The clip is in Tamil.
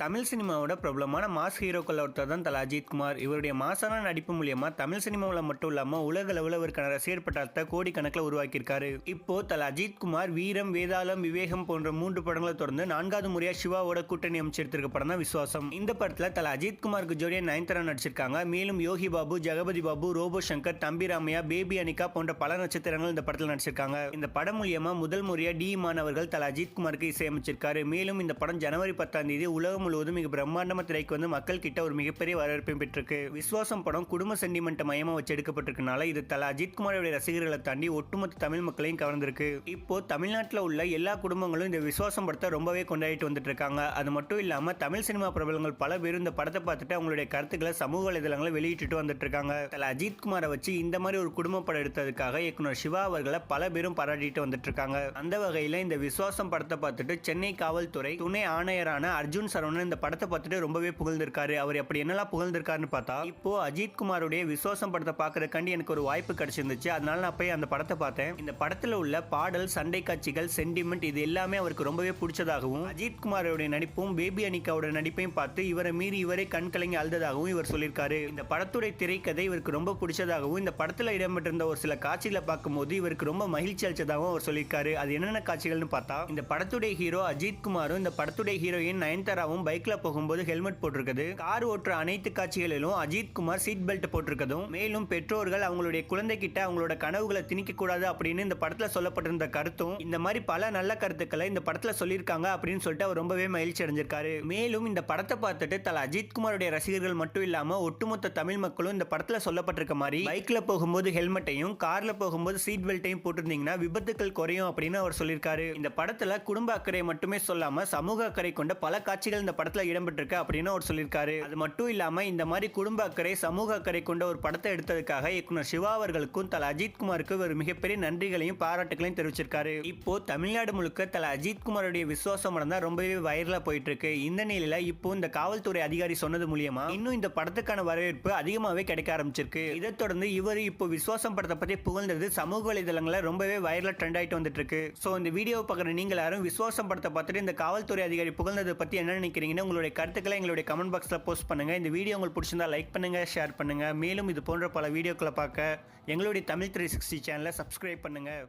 தமிழ் சினிமாவோட பிரபலமான மாஸ் ஹீரோக்கள் ஒருத்தர் தான் தல அஜித்குமார் இவருடைய மாசான நடிப்பு மூலியமா தமிழ் சினிமாவில் மட்டும் இல்லாமல் உலக அளவில் இவருக்கான ரசிகர் பட்டாளத்தை கோடிக்கணக்கில் உருவாக்கியிருக்காரு. இப்போ தல அஜித்குமார் வீரம் வேதாளம் விவேகம் போன்ற மூன்று படங்களை தொடர்ந்து நான்காவது முறையா சிவாவோட கூட்டணி அமைச்சிருத்திருக்க படம் தான் விசுவாசம். இந்த படத்தில் தல அஜித்குமாருக்கு ஜோடியா நயன்தாரா நடிச்சிருக்காங்க. மேலும் யோகி பாபு ஜெகபதி பாபு ரோபோ சங்கர் தம்பி ராமையா பேபி அனிகா போன்ற பல நட்சத்திரங்கள் இந்த படத்தில் நடிச்சிருக்காங்க. இந்த படம் மூலியமா முதல் முறையா டி மாணவர்கள் தல அஜித்குமாருக்கு இசையமைச்சிருக்காரு. மேலும் இந்த படம் ஜனவரி பத்தாம் தேதி உலகம் முழுவதும் மிக பிரம்மாண்டமாக திரைக்கு வந்து மக்கள் கிட்ட ஒரு மிகப்பெரிய வரவேற்பையும் பெற்றிருக்கு. விஸ்வாசம் படம் குடும்ப சென்டிமெண்ட் மையமா வச்சு எடுக்கப்பட்டிருக்கனால இது தல அஜித் குமாரோட ரசிகர்களை தாண்டி ஒட்டுமொத்த தமிழ் மக்களையும் கவர்ந்திருக்கு. இப்போ தமிழ்நாட்டில் உள்ள எல்லா குடும்பங்களும் இந்த விஸ்வாசம் படத்தை ரொம்பவே கொண்டாடிட்டு வந்துட்டு இருக்காங்க அது மட்டும் இல்லாம தமிழ் சினிமா பிரபலங்கள் பல பேர் இந்த படத்தை பார்த்துட்டு அவங்களுடைய கருத்துக்களை சமூக வலைதளங்களை வெளியிட்டு வந்துட்டு இருக்காங்க தலா அஜித் குமாரை வச்சு இந்த மாதிரி ஒரு குடும்ப படம் எடுத்ததுக்காக இயக்குனர் சிவா அவர்களை பல பேரும் பாராட்டிட்டு வந்துட்டு இருக்காங்க அந்த வகையில் இந்த விஸ்வாசம் படத்தை பார்த்துட்டு சென்னை காவல்துறை துணை ஆணையரான அர்ஜுன் சரவணன் இந்த படத்தை பார்த்துட்டு ரொம்பவே புகழ்ந்திருக்காரு. அவர் அப்படி என்னெல்லாம் புகழ்ந்திருக்காருன்னு பார்த்தா இப்போ அஜித் குமாருடைய விசுவாசம் படத்தை பார்க்கறதுக்காண்டி எனக்கு ஒரு வாய்ப்பு கிடைச்சிருந்துச்சு. அதனால நான் போய் அந்த படத்தை பார்த்தேன். இந்த படத்தில் உள்ள பாடல் சண்டை காட்சிகள் சென்டிமெண்ட் இது எல்லாமே அவருக்கு ரொம்பவே பிடிச்சதாகவும் அஜித் குமாரோட நடிப்பும் பேபி அனிகாவோட நடிப்பையும் பார்த்து இவரை மீறி இவரே கண் கலங்கி அழுததாகவும் இவர் சொல்லியிருக்காரு. இந்த படத்துடைய திரைக்கதை இவருக்கு ரொம்ப பிடிச்சதாகவும் இந்த படத்தில் இடம்பெற்றிருந்த ஒரு சில காட்சிகளை பார்க்கும்போது இவருக்கு ரொம்ப மகிழ்ச்சி அளிச்சதாகவும் அவர் சொல்லியிருக்காரு. அது என்னென்ன காட்சிகள்னு பார்த்தா இந்த படத்துடைய ஹீரோ அஜித் குமாரும் இந்த படத்துடைய ஹீரோயின் நயன்தாராவும் பைக்ல போகும்போது ஹெல்மெட் போட்டிருக்குது. கார் ஓட்டுற அனைத்து காட்சிகளிலும் அஜித் குமார் சீட் பெல்ட் போட்டிருக்கதும். மேலும் பெற்றோர்கள் அவங்களுடைய குழந்தை கிட்ட அவங்களோட கனவுகளை திணிக்க கூடாது அப்படின்னு இந்த படத்துல சொல்லப்பட்டிருந்த கருத்தும் இந்த மாதிரி பல நல்ல கருத்துக்களை இந்த படத்துல சொல்லியிருக்காங்க அப்படின்னு சொல்லிட்டு அவர் ரொம்பவே மகிழ்ச்சி அடைஞ்சிருக்காரு. மேலும் இந்த படத்தை பார்த்துட்டு தல அஜித் குமாருடைய ரசிகர்கள் மட்டும் இல்லாம ஒட்டுமொத்த தமிழ் மக்களும் இந்த படத்துல சொல்லப்பட்டிருக்க மாதிரி பைக்ல போகும்போது ஹெல்மெட்டையும் கார்ல போகும்போது சீட் பெல்ட்டையும் போட்டிருந்தீங்கன்னா விபத்துக்கள் குறையும் அப்படின்னு அவர் சொல்லியிருக்காரு. இந்த படத்துல குடும்ப அக்கறை மட்டுமே சொல்லாம சமூக அக்கறை கொண்ட பல காட்சிகள் இந்த படத்தில் இடம்பெற்றிருக்கு அப்படின்னு அவர் சொல்லியிருக்காரு. அது மட்டும் இல்லாமல் இந்த மாதிரி குடும்ப அக்கறை சமூக அக்கறை கொண்ட ஒரு படத்தை எடுத்ததுக்காக இயக்குனர் சிவா அவர்களுக்கும் தல அஜித் குமாருக்கு ஒரு மிகப்பெரிய நன்றிகளையும் பாராட்டுகளையும் தெரிவிச்சிருக்காரு. இப்போ தமிழ்நாடு முழுக்க தல அஜித் குமாருடைய விசுவாசம் தான் ரொம்பவே வைரலாக போயிட்டு இருக்கு இந்த நிலையில இப்போ இந்த காவல்துறை அதிகாரி சொன்னது மூலியமா இன்னும் இந்த படத்துக்கான வரவேற்பு அதிகமாகவே கிடைக்க ஆரம்பிச்சிருக்கு. இதை தொடர்ந்து இவர் இப்போ விசுவாசம் படத்தை பற்றி புகழ்ந்தது சமூக வலைதளங்களில் ரொம்பவே வைரலாக ட்ரெண்ட் ஆகிட்டு வந்துட்டு இருக்கு ஸோ இந்த வீடியோ பார்க்குற நீங்கள் யாரும் விசுவாசம் படத்தை பார்த்துட்டு இந்த காவல்துறை அதிகாரி புகழ்ந்ததை பற்றி என்ன நினைக்கிறீங்கன்னு உங்களுடைய கருத்துக்களை எங்களுடைய கமெண்ட் பாக்ஸில் போஸ்ட் பண்ணுங்கள் இந்த வீடியோ உங்களுக்கு பிடிச்சிருந்தா லைக் பண்ணுங்கள் ஷேர் பண்ணுங்க. மேலும் இது போன்ற பல வீடியோக்களை பார்க்க எங்களுடைய தமிழ் த்ரீ சிக்ஸ்டி சேனலை சப்ஸ்கிரைப் பண்ணுங்கள்